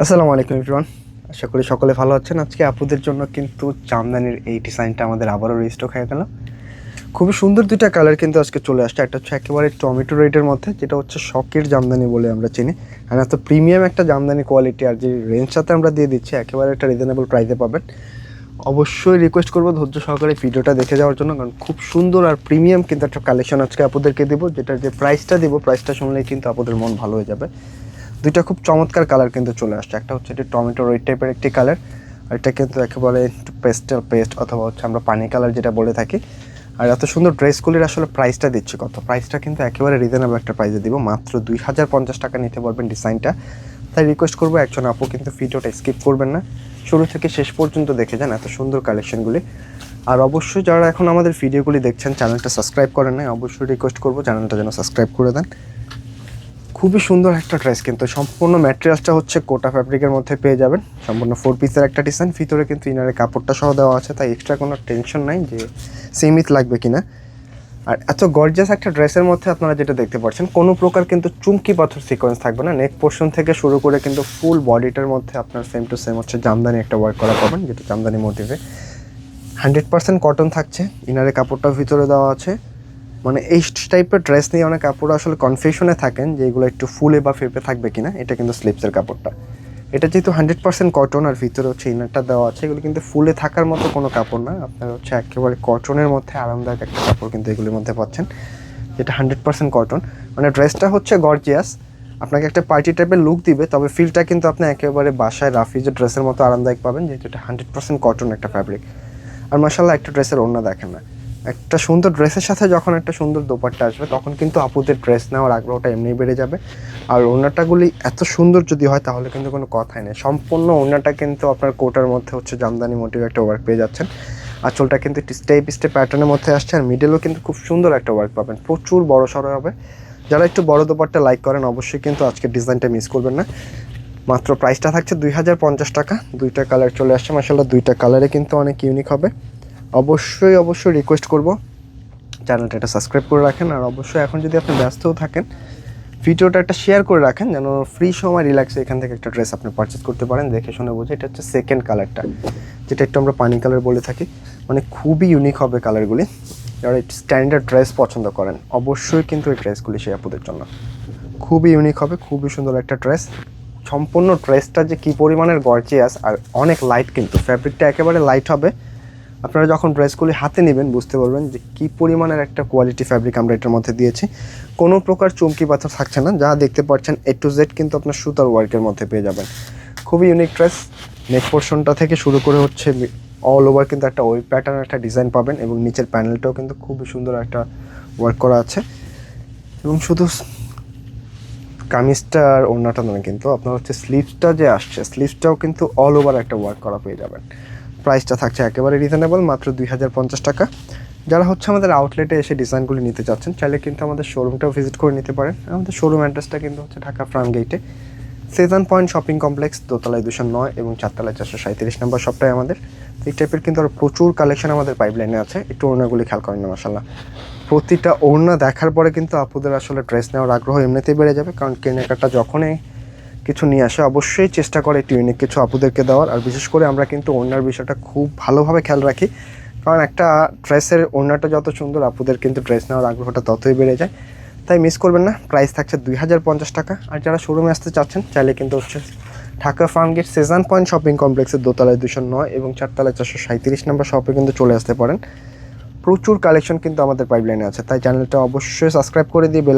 আসসালামু আলাইকুম এভরিওয়ান আশা করি সকলে ভালো আছেন। আজকে আপুদের জন্য কিন্তু জামদানির এই ডিজাইনটা আমাদের আবারও রেজিস্টার হয়ে গেল। খুবই সুন্দর দুইটা কালার কিন্তু আজকে চলে আসছে। একটা হচ্ছে একেবারে টমেটো রেটের মধ্যে, যেটা হচ্ছে শখের জামদানি বলে আমরা চিনি। আর এত প্রিমিয়াম একটা জামদানি কোয়ালিটি আর যে রেঞ্জটাতে আমরা দিয়ে দিচ্ছি, একেবারে একটা রিজনেবল প্রাইসে পাবেন। অবশ্যই রিকোয়েস্ট করব ধৈর্য সহকারে ভিডিওটা দেখে যাওয়ার জন্য, কারণ খুব সুন্দর আর প্রিমিয়াম কিন্তু একটা কালেকশন আজকে আপুদেরকে দেবো, যেটার যে প্রাইসটা দেবো প্রাইসটা শুনলেই কিন্তু আপুদের মন ভালো হয়ে যাবে। দুইটা খুব চমৎকার কালার কিন্তু চলে আসছে। একটা হচ্ছে এটি টমেটো রেড টাইপের একটি কালার আর এটা কিন্তু একেবারে পেস্টেল পেস্ট অথবা হচ্ছে আমরা পানি কালার যেটা বলে থাকি। আর এত সুন্দর ড্রেসগুলির আসলে প্রাইসটা দিচ্ছি কত? প্রাইসটা কিন্তু একেবারে রিজনেবল একটা প্রাইসে দিব। মাত্র দুই হাজার পঞ্চাশ টাকা নিতে পারবেন ডিজাইনটা তাই রিকোয়েস্ট করব, একজন আপু কিন্তু ভিডিওটা স্কিপ করবেন না। শুরু থেকে শেষ পর্যন্ত দেখে যান এত সুন্দর কালেকশনগুলি আর অবশ্যই যারা এখন আমাদের ভিডিওগুলি দেখছেন চ্যানেলটা সাবস্ক্রাইব করেন নাই, অবশ্যই রিকোয়েস্ট করব চ্যানেলটা যেন সাবস্ক্রাইব করে দেন। খুবই সুন্দর একটা ড্রেস কিন্তু। সম্পূর্ণ ম্যাটেরিয়ালসটা হচ্ছে কোটা ফ্যাব্রিকের মধ্যে পেয়ে যাবেন। সম্পূর্ণ ফোর পিসের একটা ডিজাইন ভিতরে কিন্তু ইনারের কাপড়টা সহ দেওয়া আছে, তাই এক্সট্রা কোনো টেনশন নাই যে সেমিত লাগবে কিনা। আর এত গর্জিয়াস একটা ড্রেসের মধ্যে আপনারা যেটা দেখতে পাচ্ছেন, কোনো প্রকার কিন্তু চুমকি পাথর সিকোয়েন্স থাকবে না। নেক পোর্শন থেকে শুরু করে কিন্তু ফুল বডিটার মধ্যে আপনার সেম টু সেম হচ্ছে জামদানি একটা ওয়ার্ক করা পাবেন, যেটা জামদানি মোটিভে হান্ড্রেড পার্সেন্ট কটন থাকছে ইনারে কাপড়টা ভিতরে দেওয়া আছে। মানে এই টাইপের ড্রেস নিয়ে অনেক কাপড় আসলে কনফিউশনে থাকেন যে এগুলো একটু ফুলে বা ফেপে থাকবে কিনা। এটা কিন্তু স্লিপসের কাপড়টা। এটা যেহেতু হান্ড্রেড পার্সেন্ট কটন আর ভিতরে হচ্ছে ইনারটা দেওয়া আছে, এগুলো কিন্তু ফুলে থাকার মতো কোনো কাপড় না। আপনার হচ্ছে একেবারে কটনের মধ্যে আরামদায়ক একটা কাপড় কিন্তু এগুলির মধ্যে পাচ্ছেন, যেটা হান্ড্রেড পার্সেন্ট কটন মানে ড্রেসটা হচ্ছে গর্জিয়াস আপনাকে একটা পার্টি টাইপের লুক দিবে, তবে ফিলটা কিন্তু আপনি একেবারে বাসায় রাফিজের ড্রেসের মতো আরামদায়ক পাবেন যেহেতু এটা হান্ড্রেড পার্সেন্ট কটন একটা ফ্যাব্রিক আর মাসাল্লাহ একটা ড্রেসের অন্য দেখেন না। একটা সুন্দর ড্রেসের সাথে যখন একটা সুন্দর দোপাট্টা আসবে, তখন কিন্তু আপুদের ড্রেস নেওয়ার আগ্রহটা এমনিই বেড়ে যাবে। আর ওড়নাটাগুলি এত সুন্দর যদি হয়, তাহলে কিন্তু কোনো কথাই নেই। সম্পূর্ণ ওড়নাটা কিন্তু আপনার কোটার মধ্যে হচ্ছে জামদানি মোটিভ একটা ওয়ার্ক পেয়ে যাচ্ছেন। আঁচলটা কিন্তু একটি স্টেপ স্টেপ প্যাটার্নের মধ্যে আসছে, আর মিডেলও কিন্তু খুব সুন্দর একটা ওয়ার্ক পাবেন। প্রচুর বড় সড়ো হবে। যারা একটু বড় দোপাট্টা লাইক করেন, অবশ্যই কিন্তু আজকে ডিজাইনটা মিস করবেন না। মাত্র প্রাইসটা থাকছে দুই হাজার পঞ্চাশ টাকা। দুইটা কালার চলে আসছে। মাসাল্লাহ দুইটা কালারে কিন্তু অনেক ইউনিক হবে। অবশ্যই অবশ্যই রিকোয়েস্ট করব। চ্যানেলটা একটা সাবস্ক্রাইব করে রাখেন আর অবশ্যই এখন যদি আপনি ব্যস্তও থাকেন, ভিডিওটা একটা শেয়ার করে রাখেন যেন ফ্রি সময় রিল্যাক্সে এখান থেকে একটা ড্রেস আপনি পারচেস করতে পারেন। দেখে শুনে বুঝে এটা হচ্ছে সেকেন্ড কালারটা যেটা একটু আমরা পানি কালার বলে থাকি। মানে খুবই ইউনিক হবে কালারগুলি যারা স্ট্যান্ডার্ড ড্রেস পছন্দ করেন, অবশ্যই কিন্তু এই ড্রেসগুলি সেই আপুদের জন্য। খুবই ইউনিক হবে, খুবই সুন্দর একটা ড্রেস সম্পূর্ণ ড্রেসটা যে কী পরিমাণের গর্জিয়াস আর অনেক লাইট কিন্তু। ফ্যাব্রিকটা একেবারে লাইট হবে। আপনারা যখন ড্রেসগুলি হাতে নেবেন, বুঝতে পারবেন যে কী পরিমাণের একটা কোয়ালিটি ফ্যাব্রিক আমরা এটার মধ্যে দিয়েছি। কোনো প্রকার চুমকি পাথর থাকছে না, যা দেখতে পাচ্ছেন এ টু জেড কিন্তু আপনার সুতার ওয়ার্কের মধ্যে পেয়ে যাবেন। খুবই ইউনিক ড্রেস নেক পোর্শনটা থেকে শুরু করে হচ্ছে অল ওভার কিন্তু একটা ওই প্যাটার্ন একটা ডিজাইন পাবেন এবং নিচের প্যানেলটাও কিন্তু খুবই সুন্দর একটা ওয়ার্ক করা আছে। এবং শুধু কামিজটা আর ওড়নাটা নয় কিন্তু আপনার হচ্ছে স্লিভসটা যে আসছে স্লিভসটাও কিন্তু অল ওভার একটা ওয়ার্ক করা পেয়ে যাবেন। প্রাইসটা থাকছে একেবারে রিজনেবল মাত্র দুই হাজার পঞ্চাশ টাকা। যারা হচ্ছে আমাদের আউটলেটে এসে ডিজাইনগুলি নিতে চাচ্ছেন, চাইলে কিন্তু আমাদের শোরুমটাও ভিজিট করে নিতে পারেন। আমাদের শোরুম অ্যাড্রেসটা কিন্তু হচ্ছে ঢাকা ফ্রাম গেটে সেজান পয়েন্ট শপিং কমপ্লেক্স দোতলায় দুশো নয় এবং চারতলায় চারশো সাঁত্রিশ নম্বর সবটাই আমাদের। এই টাইপের কিন্তু আরও প্রচুর কালেকশন আমাদের পাইপলাইনে আছে। একটু ওড়নাগুলি খেয়াল করেন না মাসাল্লাহ প্রতিটা ওড়না দেখার পরে কিন্তু আপুদের আসলে ড্রেস নেওয়ার আগ্রহ এমনিতেই বেড়ে যাবে। কারণ কেনাকাটা যখনই কিছু নিয়ে আসে, অবশ্যই চেষ্টা করে একটু ইউনিক কিছু আপুদেরকে দেওয়ার। আর বিশেষ করে আমরা কিন্তু ওড়নার বিষয়টা খুব ভালোভাবে খেয়াল রাখি। কারণ একটা ড্রেসের ওড়নাটা যত সুন্দর, আপুদের কিন্তু ড্রেস নেওয়ার আগ্রহটা ততই বেড়ে যায়। তাই মিস করবেন না প্রাইস থাকছে দুই হাজার পঞ্চাশ টাকা। আর যারা শোরুমে আসতে চাচ্ছেন, চাইলে কিন্তু হচ্ছে Dhaka Farmgate Sezan point shopping কমপ্লেক্সের দোতলায় দুশো নয় এবং চারতলায় চারশো সাঁত্রিশ নম্বর শপে কিন্তু চলে আসতে পারেন। প্রচুর কালেকশন কিন্তু আমাদের পাইপলাইনে আছে। তাই চ্যানেলটা অবশ্যই সাবস্ক্রাইব করে দিয়ে